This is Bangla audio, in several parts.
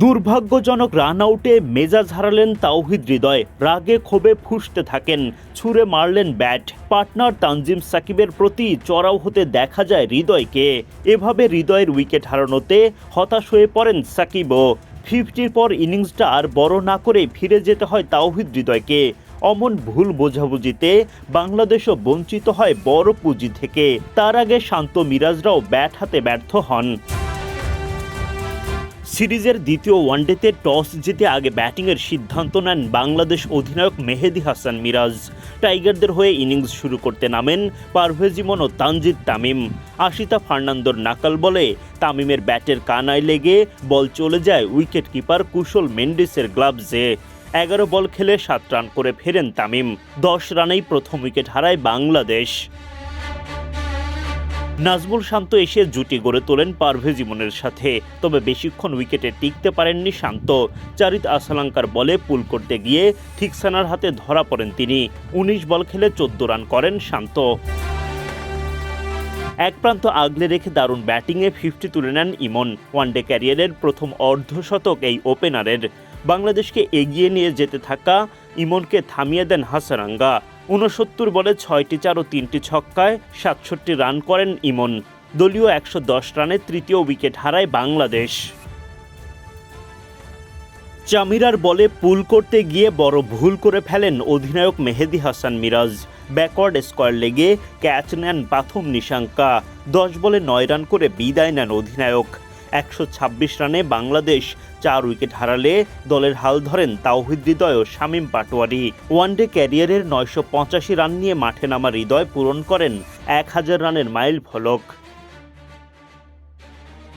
দুর্ভাগ্যজনক রান আউটে মেজাজ হারালেন তাওহিদ হৃদয়। রাগে ক্ষোভে ফুসতে থাকেন, ছুঁড়ে মারলেন ব্যাট। পার্টনার তানজিম সাকিবের প্রতি চড়াও হতে দেখা যায় হৃদয়কে। এভাবে হৃদয়ের উইকেট হারানোতে হতাশ হয়ে পড়েন সাকিবও। ফিফটির পর ইনিংসটা আর বড় না করে ফিরে যেতে হয় তাওহিদ হৃদয়কে। অমন ভুল বোঝাবুঝিতে বাংলাদেশও বঞ্চিত হয় বড় পুঁজি থেকে। তার আগে শান্ত মিরাজরাও ব্যাট হাতে ব্যর্থ হন। সিরিজের দ্বিতীয় ওয়ানডেতে টস জিতে আগে ব্যাটিংয়ের সিদ্ধান্ত নেন বাংলাদেশ অধিনায়ক মেহেদি হাসান মিরাজ। টাইগারদের হয়ে ইনিংস শুরু করতে নামেন পারভেজ ইমন ও তানজিদ তামিম। আশিতা ফার্নান্দোর নাকাল বলে তামিমের ব্যাটের কানায় লেগে বল চলে যায় উইকেট কিপার কুশল মেন্ডিসের গ্লাভসে। এগারো বল খেলে সাত রান করে ফেরেন তামিম। দশ রানেই প্রথম উইকেট হারায় বাংলাদেশ। নাজমুল শান্ত এসে জুটি গড়ে তোলেন পারভেজ ইমনের সাথে। তবে বেশিক্ষণ উইকেটে টিকতে পারেননি শান্ত। চারিত আসালাঙ্কার বলে পুল করতে গিয়ে থিকসানার হাতে ধরা পড়েন তিনি। উনিশ বল খেলে চোদ্দ রান করেন শান্ত। এক প্রান্ত আগলে রেখে দারুণ ব্যাটিংয়ে ফিফটি তুলে নেন ইমন। ওয়ানডে ক্যারিয়ারের প্রথম অর্ধশতক এই ওপেনারের। বাংলাদেশকে এগিয়ে নিয়ে যেতে থাকা ইমনকে থামিয়ে দেন হাসারাঙ্গা। ঊনসত্তর বলে ছয়টি চার ও তিনটি ছক্কায় সাতষট্টি রান করেন ইমন। দলীয় একশো দশ রানে তৃতীয় উইকেট হারায় বাংলাদেশ। চামিরার বলে পুল করতে গিয়ে বড় ভুল করে ফেলেন অধিনায়ক মেহেদি হাসান মিরাজ। ব্যাকওয়ার্ড স্কোয়ার লেগে ক্যাচ নেন পাথম নিশাঙ্কা। দশ বলে নয় রান করে বিদায় নেন অধিনায়ক। একশো ছাব্বিশ রানে বাংলাদেশ চার উইকেট হারালে দলের হাল ধরেন তাওহিদ হৃদয় ও শামীম পাটোয়ারি। ওয়ানডে ক্যারিয়ারের নয়শো পঁচাশি রান নিয়ে মাঠে নামা হৃদয় পূরণ করেন এক হাজার রানের মাইল ফলক।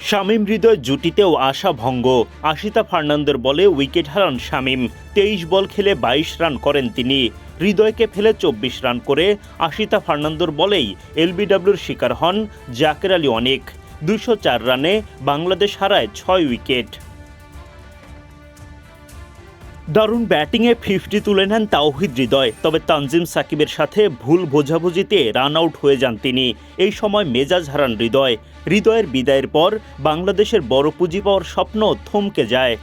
শামীম হৃদয় জুটিতেও আশা ভঙ্গ আশিতা ফার্নান্দের বলে উইকেট হারান শামীম। তেইশ বল খেলে বাইশ রান করেন তিনি। হৃদয়কে ফেলে চব্বিশ রান করে আশিতা ফার্নান্দোর বলেই এলবিডব্লিউর শিকার হন জাকের আলী অনেক। দুশো চার রানে বাংলাদেশ হারায় ছয় উইকেট। দারুণ ব্যাটিংয়ে ফিফটি তুলে নেন তাওহিদ হৃদয়, তবে তানজিম সাকিবের সাথে ভুল বোঝাবুঝিতে রান আউট হয়ে যান তিনি। এই সময় মেজাজ হারান হৃদয়। হৃদয়ের বিদায়ের পর বাংলাদেশের বড় পুঁজি পাওয়ার স্বপ্ন থমকে যায়।